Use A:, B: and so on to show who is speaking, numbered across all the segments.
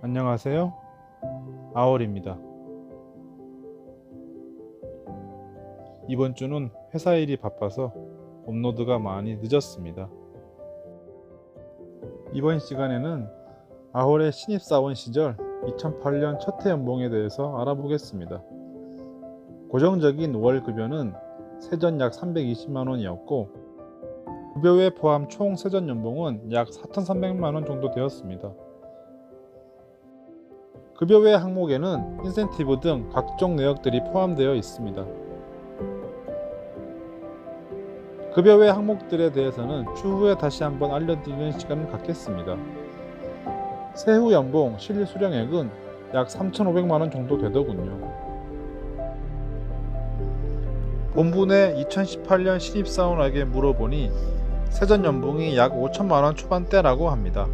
A: 안녕하세요. 아월입니다. 이번 주는 회사 일이 바빠서 업로드가 많이 늦었습니다. 이번 시간에는 아월의 신입사원 시절 2008년 첫해 연봉에 대해서 알아보겠습니다. 고정적인 월 급여는 세전 약 320만 원이었고 급여에 포함 총 세전 연봉은 약 4,300만 원 정도 되었습니다. 급여 외 항목에는 인센티브 등 각종 내역들이 포함되어 있습니다. 급여 외 항목들에 대해서는 추후에 다시 한번 알려드리는 시간을 갖겠습니다. 세후 연봉 실리 수령액은 약 3,500만 원 정도 되더군요. 본분의 2018년 신입사원에게 물어보니 세전 연봉이 약 5천만 원 초반대라고 합니다.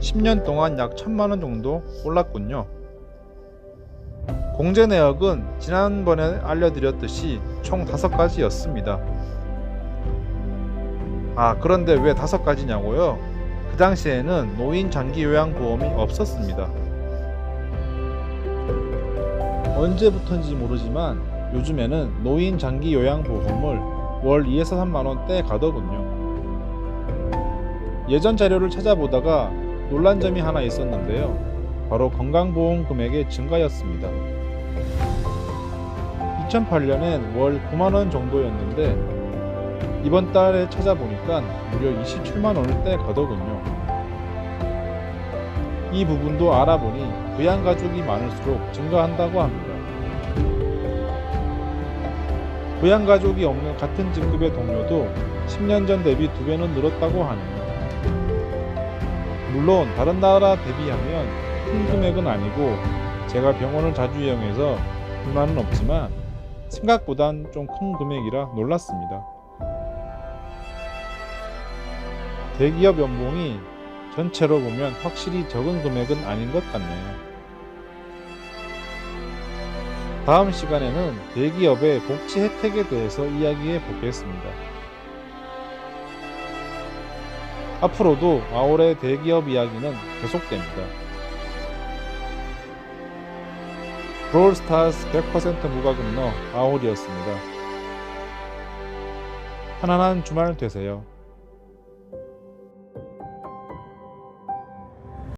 A: 10년 동안 약 1천만 원 정도 올랐군요. 공제 내역은 지난번에 알려드렸듯이 총 5가지였습니다. 아, 그런데 왜 5가지냐고요? 그 당시에는 노인 장기 요양 보험이 없었습니다. 언제부터인지 모르지만 요즘에는 노인 장기 요양 보험을 월 2에서 3만 원대 가더군요. 예전 자료를 찾아보다가 놀란 점이 하나 있었는데요. 바로 건강보험 금액의 증가였습니다. 2008년엔 월 9만원 정도였는데 이번 달에 찾아보니까 무려 27만 원대 가더군요. 이 부분도 알아보니 부양 가족이 많을수록 증가한다고 합니다. 부양 가족이 없는 같은 직급의 동료도 10년 전 대비 2배는 늘었다고 하네요. 물론 다른 나라 대비하면 큰 금액은 아니고 제가 병원을 자주 이용해서 불만은 없지만 생각보단 좀 큰 금액이라 놀랐습니다. 대기업 연봉이 전체로 보면 확실히 적은 금액은 아닌 것 같네요. 다음 시간에는 대기업의 복지 혜택에 대해서 이야기해 보겠습니다. 앞으로도 아올의 대기업 이야기는 계속됩니다. 브롤스타즈 100% 무과금너 아올이었습니다. 편안한 주말 되세요.